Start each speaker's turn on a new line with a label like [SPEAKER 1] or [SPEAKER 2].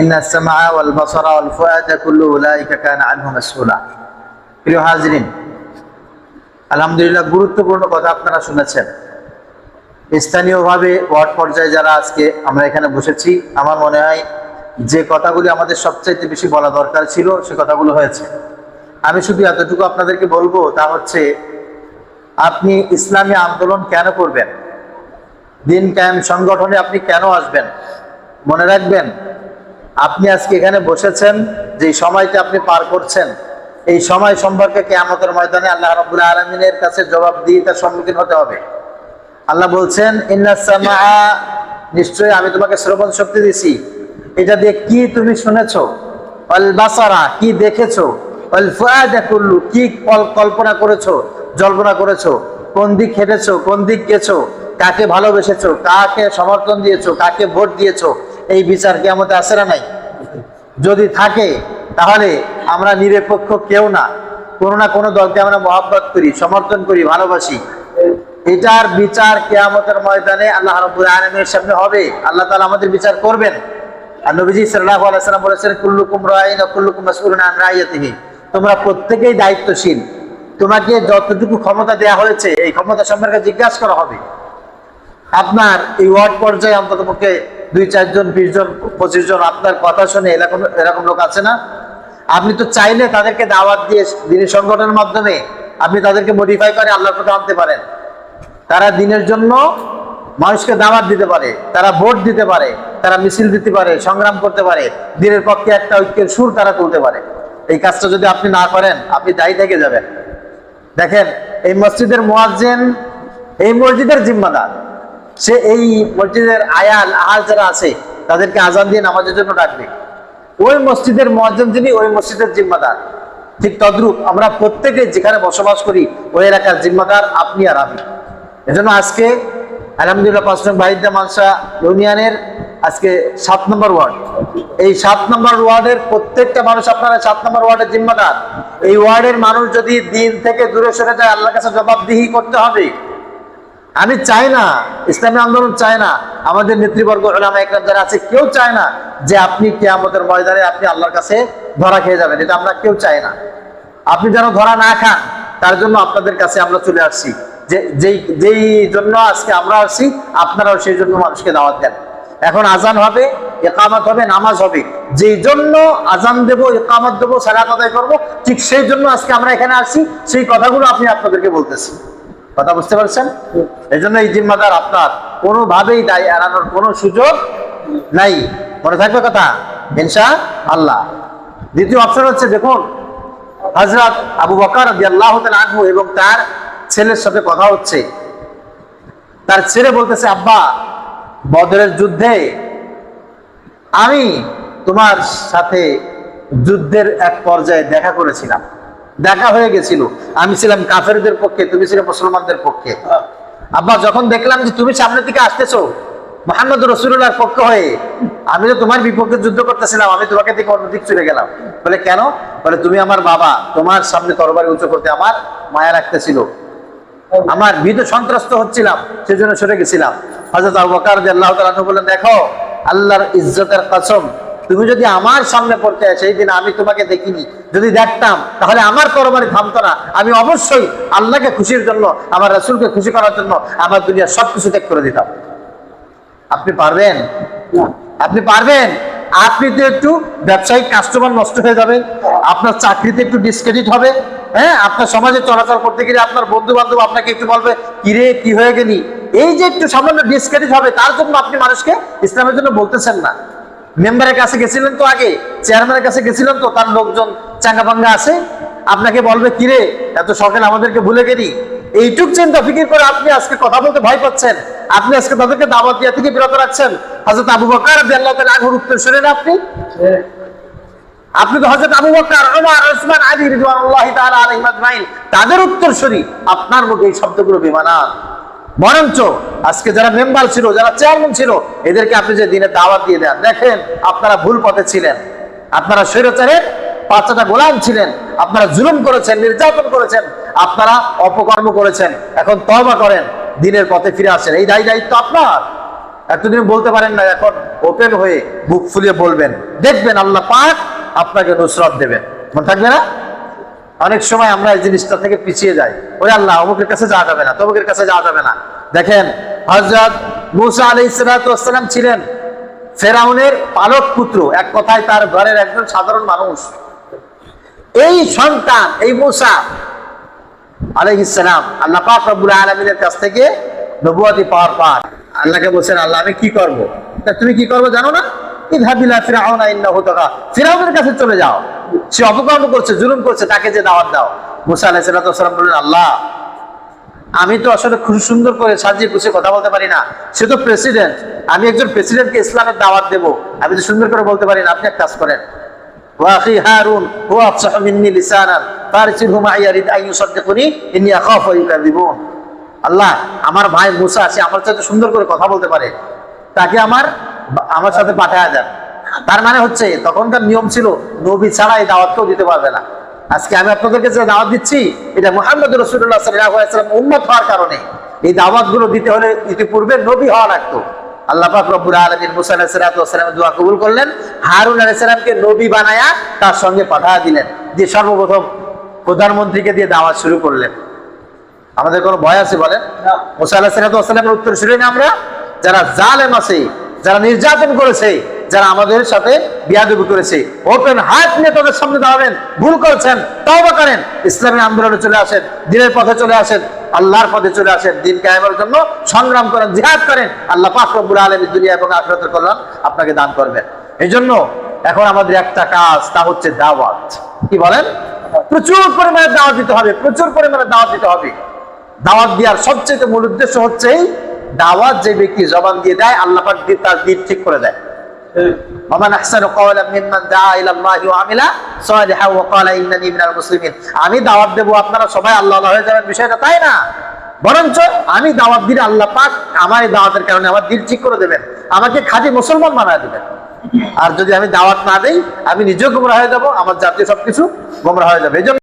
[SPEAKER 1] ইন্না সামা ওয়াল বাসারা ওয়াল ফুআদা কুল্লু উলাইকা কানা প্রিয় হাজিরিন, আলহামদুলিল্লাহ গুরুত্বপূর্ণ কথা আপনারা শুনেছেন। স্থানীয়ভাবে ওয়ার্ড পর্যায়ে যারা আজকে আমরা এখানে বসেছি, আমার মনে হয় যে কথাগুলি আমাদের সবচাইতে বেশি বলা দরকার ছিল, সে কথাগুলো হয়েছে। আমি শুধু এতটুকু আপনাদেরকে বলব, তা হচ্ছে আপনি ইসলামী আন্দোলন কেন করবেন? দিন কায়েম সংগঠনে আপনি কেন আসবেন? মনে রাখবেন আপনি আজকে এখানে বসেছেন, যে সময়টা আপনি পার করছেন, এই সময় সম্পর্কে কেয়ামতের ময়দানে আল্লাহ রবুল আলমিনের কাছে জবাব দিয়ে তার সম্মুখীন হতে হবে। আল্লাহ বলছেন, ইন্না সামা নিশ্চয়ই আমি তোমাকে শ্রবণ শক্তি দিছি। এটা দিয়ে কি তুমি শুনেছো? অল বাসারা, কি দেখেছ? অল কুল্লু, কি কল্পনা করেছ? জল্পনা করেছ? কোন দিক হেঁটেছো? কোন দিক গেছো? কাকে ভালোবেসেছো? কাকে সমর্থন দিয়েছ? কাকে ভোট দিয়েছ? এই বিচার কেমতে আসে না নাই? যদি থাকে, তাহলে আমরা নিরপেক্ষ কেউ না। কোনো না কোনো দলকে আমরা মহাব্বত করি, সমর্থন করি, ভালোবাসি। এটার বিচার কেয়ামতের ময়দানে আল্লাহ রব্বুল আলমের সামনে হবে। আল্লাহ তালা আমাদের বিচার করবেন। আর নবীজি সাল্লাল্লাহু আলাইহি সাল্লাম বলেছেন, কুল্লুকুম ওয়া কুল্লুকুম রাইয়াতিহি। তোমরা প্রত্যেকেই দায়িত্বশীল। তোমাকে যতটুকু ক্ষমতা দেয়া হয়েছে, এই ক্ষমতা সম্পর্কে জিজ্ঞাসা করা হবে। আপনার এই ওয়ার্ড পর্যায়ে অন্তত পক্ষে দুই, চারজন, বিশ জন, পঁচিশ জন, আপনার কথা শুনে এরকম এরকম লোক আছে না? আপনি তো চাইলে তাদেরকে দাওয়াত দিয়ে দিনের সংগঠনের মাধ্যমে আপনি তাদেরকে মডিফাই করে আল্লাহর কথা আনতে পারেন। তারা দিনের জন্য মানুষকে দাওয়াত দিতে পারে, তারা ভোট দিতে পারে, তারা মিছিল দিতে পারে, সংগ্রাম করতে পারে, দিনের পক্ষে একটা ঐক্যের সুর তারা তুলতে পারে। এই কাজটা যদি আপনি না করেন, আপনি দায়ী থেকে যাবেন। দেখেন, এই মসজিদের মোয়াজ্জেন, এই মসজিদের জিম্মাদার। সে এই মসজিদের আয়াল, আহাল যারা আছে, তাদেরকে আজান দিয়ে নামাজের জন্য ডাকবে। ওই মসজিদের মোয়াজ্জেন যিনি, ওই মসজিদের জিম্মাদার। ঠিক তদ্রূপ আমরা প্রত্যেকে যেখানে বসবাস করি, ওই এলাকার জিম্মাদার আপনি আর আমি। এজন্য আজকে আলহামদুলিল্লাহ পাঁচ নং বাহিদা মানসা ইউনিয়নের আজকে সাত নম্বর ওয়ার্ড। এই সাত নম্বর ওয়ার্ডের প্রত্যেকটা মানুষ আপনারা সাত নম্বর ওয়ার্ডের জিম্মাদার। এই ওয়ার্ডের মানুষ যদি দিন থেকে দূরে সরে যায়, আল্লাহর কাছে জবাবদিহি করতে হবে। আমি চাই না, ইসলামী আন্দোলন চায় না, আমাদের নেতৃবর্গ যারা আছে, কেউ চায় না যে আপনি কেয়ামতের ময়দানে আপনি আল্লাহর কাছে ধরা খেয়ে যাবেন, এটা আমরা কেউ চাই না। আপনি যেন ধরা না খান, তার জন্য আপনাদের কাছে আমরা চলে আসছি। যে, যেই যেই জন্য আজকে আমরা আসছি, আপনারাও সেই জন্য মানুষকে দাওয়াত দেন। এখন আজান হবে একামত হবে, নামাজ হবে। যেই জন্য আজান দেব একামত দেবো, সালাত আদায় করব, ঠিক সেই জন্য আজকে আমরা এখানে আসছি, সেই কথাগুলো আপনি আপনাদেরকে বলতেছি। কথা বুঝতে পারছেন? এই জন্য এই জিম্মাদার আপনার। কোনোভাবেই দায় এড়ানোর কোনো সুযোগ নাই। মনে থাকবে কথা? ইনশা আল্লাহ। দ্বিতীয় অপশন হচ্ছে, দেখুন হজরত আবু বকর আল্লাহ এবং তার ছেলের সাথে কথা হচ্ছে। তার ছেলে বলতেছে, আব্বা, বদরের যুদ্ধে আমি তোমার সাথে যুদ্ধের এক পর্যায়ে দেখা করেছিলাম। দেখা হয়ে গেছিল। আমি ছিলাম কাফেরদের পক্ষে, তুমি ছিলে মুসলমানদের পক্ষে। আব্বা, যখন দেখলাম যে তুমি সামনে থেকে আসতেছো, মোহাম্মদ রসুল্লাহর পক্ষ হয়ে, আমি তো তোমার বিপক্ষে যুদ্ধ করতেছিলাম, আমি তোমাকে থেকে অন্যদিক চলে গেলাম। বলে, কেন? বলে, তুমি আমার বাবা, তোমার সামনে তরবারি উঁচু করতে আমার মায়া রাখতেছিল। আমার ভীত সন্ত্রস্ত হচ্ছিলাম, সেজন্য সরে গেছিলাম। হজরত আবু বকর রাদিয়াল্লাহু তাআলা বললেন, দেখো, আল্লাহর ইজ্জতের কসম তুমি যদি আমার সামনে পড়তে সেই দিন আমি তোমাকে দেখিনি। যদি দেখতাম, তাহলে আমার তরবারি থামতো না। আমি অবশ্যই আল্লাহকে খুশির জন্য, আমার রাসূলকে খুশি করার জন্য আমার দুনিয়া সবকিছু ত্যাগ করে দিতাম। আপনি পারবেন? আপনি পারবেন? আপনি তো একটু ব্যবসায়িক কাস্টমার নষ্ট হয়ে যাবে আপনার চাকরিতে একটু ডিসক্রেডিট হবে। হ্যাঁ আপনার সমাজে চলাচল করতে গেলে আপনার বন্ধু বান্ধব আপনাকে একটু বলবে, কিরে, কি হয়ে গেলি? এই যে একটু সামান্য ডিসক্রেডিট হবে, তার জন্য আপনি মানুষকে ইসলামের জন্য বলতেছেন না। মেম্বারের কাছে গেছিলেন তো আগে, চেয়ারম্যানের কাছে গেছিলেন তো, তার লোকজন চাঙ্গা পাঙ্গা আছে। আপনাকে বলবে, কিরে, এত সকালে আমাদেরকে ভুলে গেলি? এইটুক চিন্তা, ফিকির করে আপনি আজকে কথা বলতে ভয় পাচ্ছেন। আপনি আজকে তাদেরকে দাওয়াত দিয়া থেকে বিরত রাখছেন। হজরত আবু বকর আল্লাহ আগুর উত্তর শুনেন আপনি? আপনি তো হজরত আবু বকর ওমর ওসমান আলী রিদওয়ানুল্লাহি তাআলা আলাইহিম আজমাইন, তাদের উত্তরসূরি আপনার মুখে এই শব্দগুলো বেমানান। বরঞ্চ আজকে যারা মেম্বার ছিল, যারা চেয়ারম্যান ছিল, এদেরকে আপনি যে দিনে দাওয়াত দিয়ে দেন, দেখেন আপনারা ভুল পথে ছিলেন। আপনারা স্বৈরাচারের বাচ্চাটা গোলাম ছিলেন, আপনারা জুলুম করেছেন, নির্যাতন করেছেন, আপনারা অপকর্ম করেছেন, এখন তওবা করেন, দিনের পথে ফিরে আসেন। এই দায়ী দায়িত্ব আপনার। এতদিন বলতে পারেন না, এখন ওপেন হয়ে বুক ফুলিয়ে বলবেন। দেখবেন আল্লাহ পাক আপনাকে নুসরত দেবেন। মনে থাকবে না? অনেক সময় আমরা এই জিনিসটা থেকে পিছিয়ে যাই। ওই আল্লাহ, অমুকের কাছে যাওয়া যাবে না, তমুকের কাছে যাওয়া যাবে না। দেখেন হজরত মুসা আলী ইসলাতাম ছিলেন ফেরাউনের পালক পুত্র, এক কথায় তার ঘরের একজন সাধারণ মানুষ। এই সন্তান, এই মুসা আলাইহিসসালাম আল্লাহ পাক রব্বুল আলামিনের কাছ থেকে নবুয়াতি পাওয়ার পর আল্লাহকে বলছেন, আল্লাহ, আমি কি করব? তা তুমি কি করব জানো না? ইদহাবিলা ফিরাউনা ইন্নাহু তাগা ফিরাউনের কাছে চলে যাও। সে অপকর্ম করছে, জুলুম করছে, তাকে যে দাওয়াত দাও। মুসা আলাইহিস সালাম বললেন, আল্লাহ, আমি তো আসলে খুব সুন্দর করে সাজিয়ে গুছিয়ে কথা বলতে পারি না। সে তো প্রেসিডেন্ট আমি একজন প্রেসিডেন্টকে ইসলামের দাওয়াত দেব। আমি তো সুন্দর করে বলতে পারি না, আপনি এক কাজ করেন। ইউকাযিবুন। আল্লাহ, আমার ভাই মুসা, সে আমার সাথে সুন্দর করে কথা বলতে পারে। তাকে আমার আমার সাথে পাঠায়া দেন। তার মানে হচ্ছে তখনকার নিয়ম ছিল নবী ছাড়া এই দাওয়াত কেউ দিতে পারবে না। আজকে আমি আপনাদেরকে যে দাওয়াত দিচ্ছি এটা মোহাম্মদ রসুল্লাহ সাল্লাম উন্নত হওয়ার কারণে। এই দাওয়াতগুলো দিতে হলে ইতিপূর্বে নবী হওয়া লাগতো। আল্লাহ পাক রব্বুল আলামিন মুসা আলাইহিস সালাতু ওয়াস দোয়া কবুল করলেন। হারুন নবী বানায়া তার সঙ্গে পাঠিয়ে দিলেন। সর্বপ্রথম প্রধানমন্ত্রীকে দিয়ে দাওয়াত শুরু করলেন। আমাদের কোনো ভয় আছে বলেন? মুসা আলাহ সালামের উত্তর শুনি না আমরা? যারা জালেম আছে যারা নির্যাতন করেছে যারা আমাদের সাথে বিয়াদবি করেছে ওপেন হাত নিয়ে তাদের সামনে দাঁড়াবেন, ভুল করেছেন, তওবা করেন, ইসলামী আন্দোলনে চলে আসেন, দিনের পথে চলে আসেন, আল্লাহর পথে চলে আসেন, দিন কায়েমের জন্য সংগ্রাম করেন, জিহাদ করেন, আল্লাহ পাক রব্বুল আলামিন দুনিয়া এবং আখিরাতের কল্যাণ আপনাকে দান করবেন। এই জন্য এখন আমাদের একটা কাজ, তা হচ্ছে দাওয়াত। কি বলেন? প্রচুর পরিমাণে দাওয়াত দিতে হবে, প্রচুর পরিমাণে দাওয়াত দিতে হবে। দাওয়াত দেওয়ার সবচেয়ে মূল উদ্দেশ্য হচ্ছে দাওয়াত যে ব্যক্তি জবান দিয়ে দেয়, আল্লাহ পাক তার দিক ঠিক করে দেয়। ومن احسن قولا ممن دعا الى الله وعمل صالحا وقال انني من المسلمين আমি দাওয়াত দেব আপনারা সবাই আল্লাহ আল্লাহ হয়ে যাবেন বিষয়টা তাই না বরঞ্চ আমি দাওয়াত দিলে আল্লাহ পাক আমার এই দাওয়াতের কারণে আমার দিল ঠিক করে দেবেন আমাকে খাঁটি মুসলমান বানায় দেবেন আর যদি আমি দাওয়াত না দেই আমি নিজেও গোমরা হয়ে যাব আমার জাতীয় সবকিছু গোমরা হয়ে যাবে এই জন্য